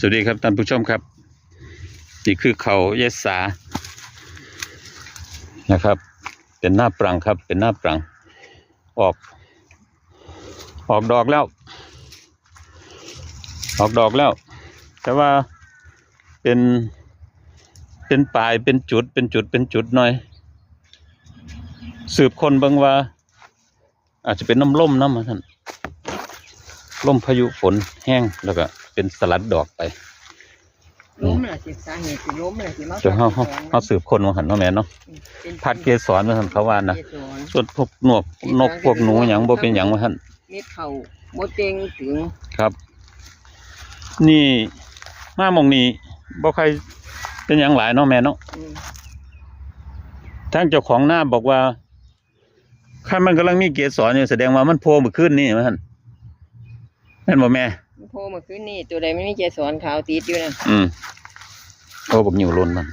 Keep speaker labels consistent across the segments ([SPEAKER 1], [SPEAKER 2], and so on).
[SPEAKER 1] สวัสดีครับท่านผู้ชมครับ นี่คือเขาเยสานะครับ เป็นหน้าปรังครับ เป็นหน้าปรัง ออก ออกดอกแล้ว ออกดอกแล้ว แต่ว่าเป็นเป็นปลายเป็นจุดเป็นจุดเป็นจุดหน่อย สืบคนบางว่า อาจจะเป็นน้ำล่มน้ำมาท่านล่มพายุฝนแห้งแล้วก็ เป็นสลัดดอกไป
[SPEAKER 2] ล้มน่ะสิสาเหตุสิล้มน่ะสิมา
[SPEAKER 1] จะเฮาเฮาเฮาสืบคนมาหันเนาะแม่เนาะ
[SPEAKER 2] เป็น
[SPEAKER 1] พัดเกสรมาท่านเขาว่านะ
[SPEAKER 2] เกสร
[SPEAKER 1] ส่วนพวกนวกนกพวกหนูหยังบ่เป็นหยังมาท่าน
[SPEAKER 2] เม็ดเข่าบ่เต็งถึง
[SPEAKER 1] ครับ นี่มาหมองนี้บ่ใครเป็นหยังหลายเนาะแม่เนาะ
[SPEAKER 2] อืม
[SPEAKER 1] ทางเจ้าของหน้าบอกว่าคันมันกำลังมีเกสรอยู่แสดงว่ามันโผล่มาขึ้นนี่มาท่านแม่นบ่แม่
[SPEAKER 2] โพเมื่อคืนนี่ตัวใดไม่มีเกสรขาวติดอยู่นะ
[SPEAKER 1] อืมโอ้ผมอยู่ล้นมัน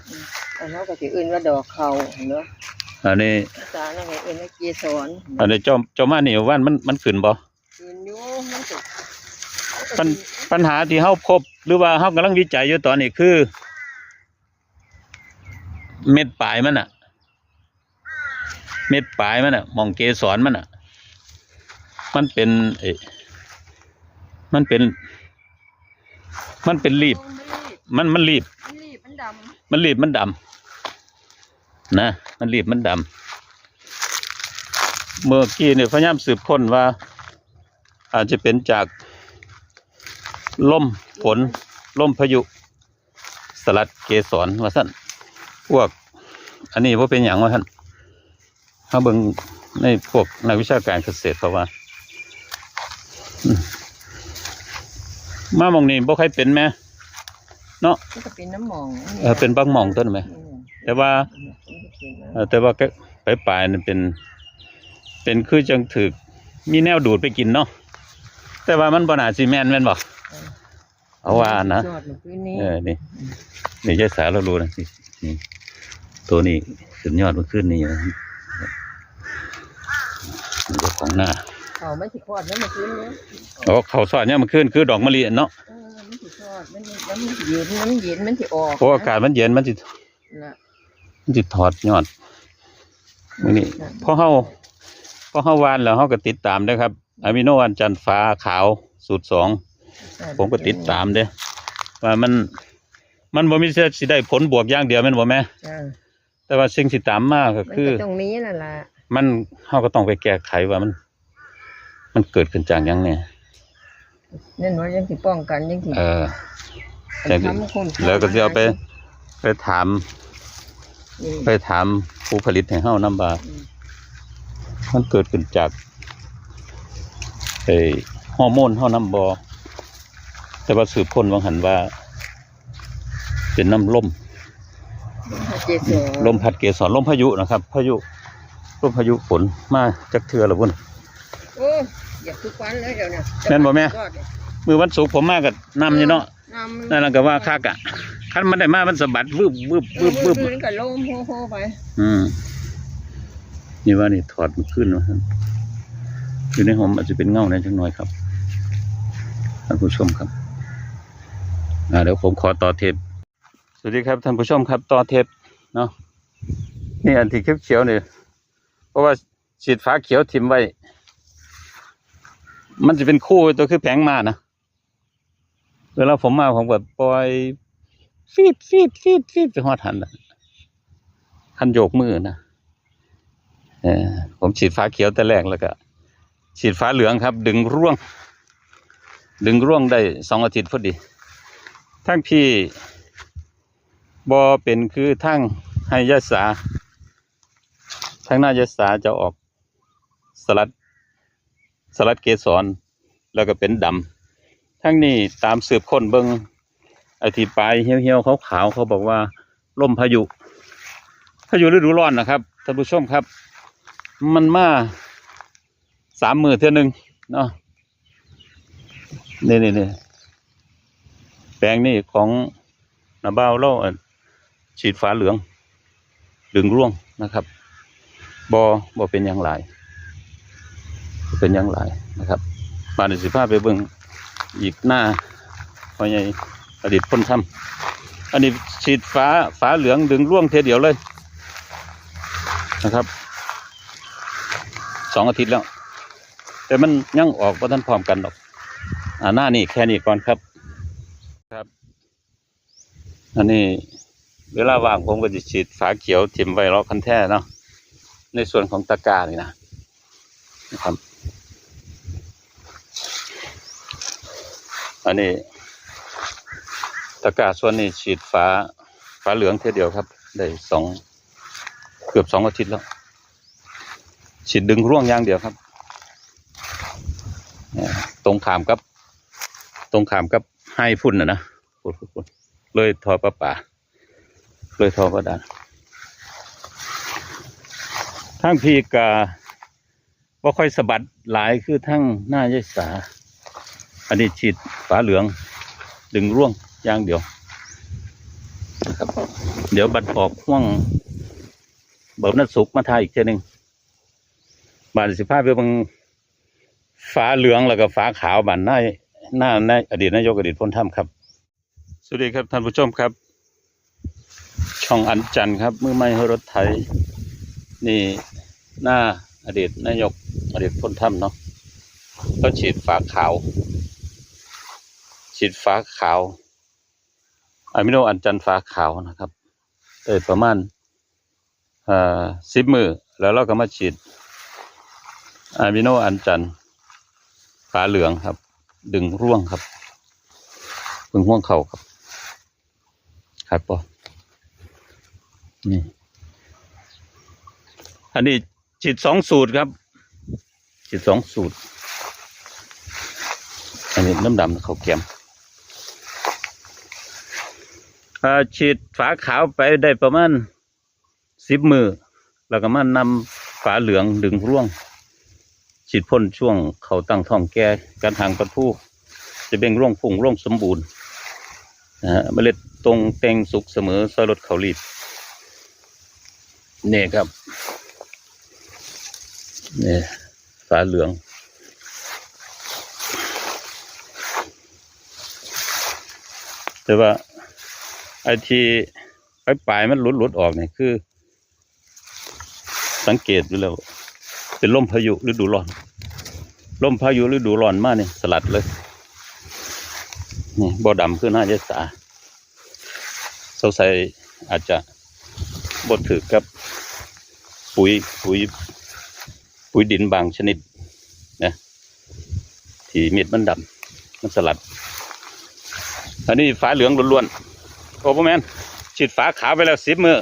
[SPEAKER 2] อันเฮาก็สิเอื่นว่าดอกเข่าเนาะ
[SPEAKER 1] อันนี้
[SPEAKER 2] ภาษานั่นไงเอื่นว่าเกสร
[SPEAKER 1] อันนี้เจ้าเจ้ามานี่ว่านมันมันขึ้นบ่
[SPEAKER 2] คืนอยู่มันก็
[SPEAKER 1] ปัญปัญหาที่เฮาพบหรือว่าเฮากำลังวิจัยอยู่ตอนนี้คือ เม็ดปลายมันอะเม็ดปลายมันอะมองเกสรมันอะมันเป็นเอะมันเป็น มันเป็นรีบ มันมันรีบ
[SPEAKER 2] มันรีบมันดำ
[SPEAKER 1] มันรีบมันดำนะ มันรีบมันดำเมื่อกี้เนี่ยพยายามสืบค้นว่า อาจจะเป็นจากลมฝนลมพายุ สลัดเกสรว่าสั้นพวก อันนี้ว่าเป็นอย่างว่าท่านถ้าเบิ่งในพวกนักวิชาการเกษตรเขาว่าอื มมาหมองนี้บ่ใครเป็นไหมเนาะ
[SPEAKER 2] มันก็เป็นน้ำหมอง
[SPEAKER 1] เออเป็นบางหมองต้นไหม
[SPEAKER 2] อืม
[SPEAKER 1] แต่ว่าเอ่อแต่ว่าก็ไปปลายๆนี่เป็น เป็นคือจังถึกมีแนวดูดไปกินเนาะแต่ว่ามันบนาซีแมนแม่นบอกเอาว่านะ
[SPEAKER 2] จอดเมื่อคืนนี้
[SPEAKER 1] เออนี่นี่ยายสาเรารู้นะนี่นี่ตัวนี้สุดยอดเมื่อคืนนี้นะนี่เจ้าของหน้า
[SPEAKER 2] เขาไม่สิคลอดแล้วเมื่อคืนนี้
[SPEAKER 1] อ๋อเขาวสอดเนี่ยเมื่อคืนคือดอกมะลิเนาะ
[SPEAKER 2] เออมันสิคลอดมันมันมันเย็นมันเย็นมันสิออก
[SPEAKER 1] เพราะอากาศมันเย็นมันจิ
[SPEAKER 2] น่ะ
[SPEAKER 1] มันจิถอดยอดมื่อนี้พอเฮาพอเฮาวานแล้วเฮาก็ติดตามเด้อครับอะมิโนวันจันทร์ฟ้าขาวสูตรสองผมก็ติดตามเด้ว่ามันมันบ่มีเสียสิได้ผลบวกอย่างเดียวแม่นบ่แม่
[SPEAKER 2] จ้ะ
[SPEAKER 1] แต่ว่าสิ่งที่ตามมาก็
[SPEAKER 2] มัน
[SPEAKER 1] คือ
[SPEAKER 2] ก็ตรงนี้นั่นล่ะ
[SPEAKER 1] มันเฮาก็ต้องไปแก้ไขว่ามัน มันเกิดขึ้นจากหยังเนี่ย
[SPEAKER 2] นั่นว่ายังสิป้องกันยังสิ
[SPEAKER 1] เออ
[SPEAKER 2] ไปทำคน
[SPEAKER 1] แล้วก็สิเอาไป ไปถาม
[SPEAKER 2] นี่
[SPEAKER 1] ไปถามผู้ผลิตให้เฮานำว่า
[SPEAKER 2] อืม
[SPEAKER 1] มันเกิดขึ้นจากไอ้ฮอร์โมนเฮานำบ่แต่ว่าสืบค้นว่าหันว่า เป็นน้ำลม
[SPEAKER 2] เจสอ
[SPEAKER 1] ลมพัดเกสรลมพายุนะครับ พายุลมพายุฝนมาจากเทือละพุ่น
[SPEAKER 2] โอ้ ยอย่าทุกวันเลยเดี๋ยวเนี่ย
[SPEAKER 1] แม่นบ่แม่
[SPEAKER 2] ยอดเลย
[SPEAKER 1] มือวันศุกร์ผมมากับน้ำอยู่เนาะ
[SPEAKER 2] น้ำ
[SPEAKER 1] นั่นแหละก็ว่าคักอะคันมันได้มามันสะบัดวืบวืบวืบวืบ
[SPEAKER 2] มันก็ลมโฮโฮไป
[SPEAKER 1] อืมนี่ว่านี่ถอดมันขึ้นวะครับอยู่ในหอมอาจจะเป็นเงาในจังน้อยครับท่านผู้ชมครับอ่าเดี๋ยวผมขอต่อเทปสวัสดีครับท่านผู้ชมครับต่อเทปเนาะนี่อันที่เขียวๆเนี่ยเพราะว่าฉีดฟ้าเขียวทิมไว้ มันจะเป็นคู่ตัวคือแผงมานะเวลาผมมาผมก็ปล่อยฟีดฟีดฟีดฟีดไปหอดหันน่ะคันโยกมือนะเออผมฉีดฟ้าเขียวแต่แรกแล้วก็ ฉีดฟ้าเหลืองครับ ดึงร่วง ดึงร่วงได้สองอาทิตย์พอดีทั้งพี่บอเป็นคือทั้งให้ยาสาทั้งหน้ายาสาจะออกสลัด สลัดเกสรแล้วก็เป็นดำทั้งนี้ตามสืบค้นเบิงไอที่ปลายเหี่ยวๆขาวๆเขาบอกว่าลมพายุ พายุฤดูร้อนนะครับท่านผู้ชมครับ มันมาสามมือเท่านึงเนาะนี่นี่นี่แปลงนี่ของนาบ้าวเราอั่นฉีดฟ้าเหลือง ดึงร่วงนะครับบอบอเป็นอย่างไร เป็นอย่างไรนะครับมาในสิภาพไปเบิ่งอีกหน้าพอใหญ่ไปอดีตพ่นถ้ำอันนี้ฉีดฟ้าฟ้าเหลืองดึงร่วงเทเดียวเลยนะครับสองอาทิตย์แล้ว แต่มันยังออกเพราะท่านพร้อมกันหรอกอ่าหน้านี่แค่นี้ก่อนครับครับ อันนี้เวลาว่างผมก็จะฉีดฝาเขียวทิมไวรัสคันแท้เนาะในส่วนของตะกร้านี่นะนะครับ อันนี้ตะกร้าส่วนนี้ฉีดฝาฝาเหลืองเท่เดียวครับ ได้สองเกือบสองอาทิตย์แล้ว ฉีดดึงร่วงอย่างเดียวครับ ตรงขามกับ ตรงขามกับให้พุ่นนะนะพุ่นพุ่นพุ่นเลยทอประป่าเลยทอประดานทั้งพีกาว่าค่อยสะบัดหลายคือทั้งหน้ายายสา อันนี้ฉีดฝาเหลือง ดึงร่วงย่างเดียวนะครับ เดี๋ยวบัดออกห่วงเบิกนัดสุกมาทายอีกเทีนึงบานสิภาเพื่อบางฝาเหลืองแล้วก็ฝาขาวบานหน้าหน้าในอดีตนายกอดีตพ้นถ้ำครับสวัสดีครับท่านผู้ชมครับ ช่องอันจันครับมือไม่ให้รถไถนี่หน้าอดีตนายกอดีตพ้นถ้ำเนาะก็ฉีดฝาขาว ฉีดฝาขาวอะมิโนอันจันทร์ฝาขาวนะครับเออประมาณอ่อสิบมือแล้วเราก็มาฉีดอะมิโนอันจันทร์ฝาเหลืองครับ ดึงร่วงครับดึงห่วงเข่าครับครับปอนี่อันนี้ฉีดสองสูตรครับฉีดสองสูตร อันนี้น้ำดำเขาเกียมอ่า ฉีดฝาขาวไปได้ประมาณสิบมือ แล้วก็มานำฝาเหลืองดึงร่วง ฉีดพ่นช่วงเขาตั้งท้องแก่การทางประทูจะเบ่งร่วงฝุ่งร่วงสมบูรณ์นะฮะเมล็ดตรงเต็งสุกเสมอซอยรถเขารีบนี่ครับนี่ฝาเหลืองแต่ว่า ไอ้ที่ปลายปลายมันหลุดหลุดออกเนี่ยคือ สังเกตดูแล้ว เป็นลมพายุฤดูร้อนลมพายุฤดูร้อนมากเนี่ยสลัดเลยนี่บ่อดำคือหน้าเยสาสงสัยอาจจะบดถือกับปุ๋ยปุ๋ยปุ๋ยดินบางชนิดนะที่เม็ดมันดำมันสลัดอันนี้ฝาเหลืองล้วนๆ อ้พ่อแมนฉีดฝาขาวไปแล้วสิบมือ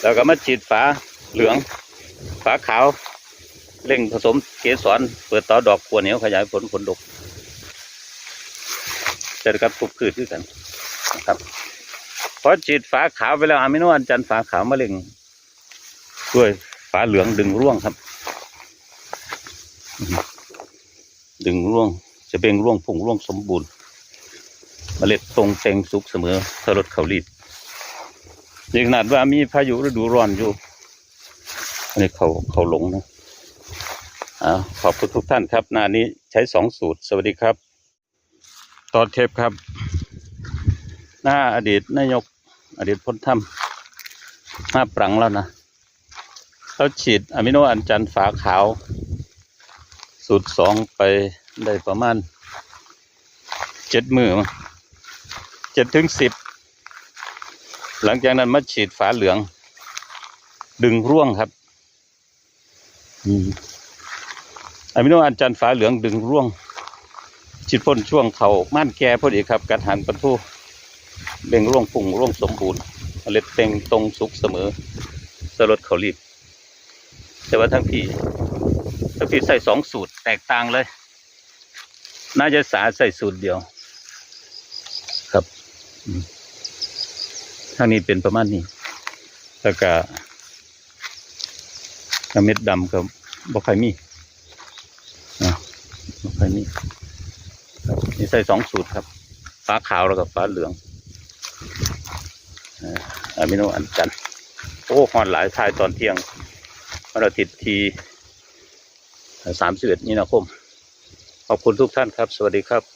[SPEAKER 1] แล้วก็มาฉีดฝาเหลือง ฝาขาว เร่งผสมเกสรเปิดต่อดอกขัวเหนียวขยายผลผลดกจะได้กับทุกพืชด้วยกันนะครับพอฉีดฝาขาวไปแล้วอะมิโนอันจันฝาขาวมาเร่งด้วยฝาเหลืองดึงร่วงครับ ดึงร่วงจะเป็นร่วงผงร่วงสมบูรณ์ เมล็ดตรงเต็งสุกเสมอถ้ารถเขารีดนี่ขนาดว่ามีพายุฤดูร้อนอยู่อันนี้เขาเขาหลงนะอาขอบคุณทุกท่านครับหน้านี้ใช้สองสูตร สวัสดีครับ ตอนเทปครับ หน้าอดีตนายกอดีตพ้นถ้ำหน้าปรังแล้วนะเขาฉีดอะมิโนอันจันฝาขาว สูตรสองไปได้ประมาณเจ็ดมือมั้ง เจ็ดถึงสิบหลังจากนั้นมาฉีดฝาเหลือง ดึงร่วงครับอืมอะมิโนอันจันฝาเหลืองดึงร่วงฉีดพ่นช่วงเขาม่านแก่พอดีครับกระถางประทูเบ่งร่วงปุ่งร่วงสมบูรณ์เมล็ดเต็งตรงสุกเสมอสลดเขารีบแต่ว่าทั้งพี่ถ้าพี่ใส่สองสูตรแตกต่างเลย น่าจะสาใส่สูตรเดียว ทางนี้เป็นประมาณนี้แล้วก็เม็ดดำก็บ่ค่อยมีนะบ่ค่อยมีครับนี่ใส่สองสูตรครับ ฟ้าขาวแล้วก็ฟ้าเหลืองอ่าอะมิโนอันจันโอ้หอนหลายทายตอนเที่ยงวันอาทิตย์ที่สามสิบเอ็ดมีนาคม ขอบคุณทุกท่านครับ สวัสดีครับ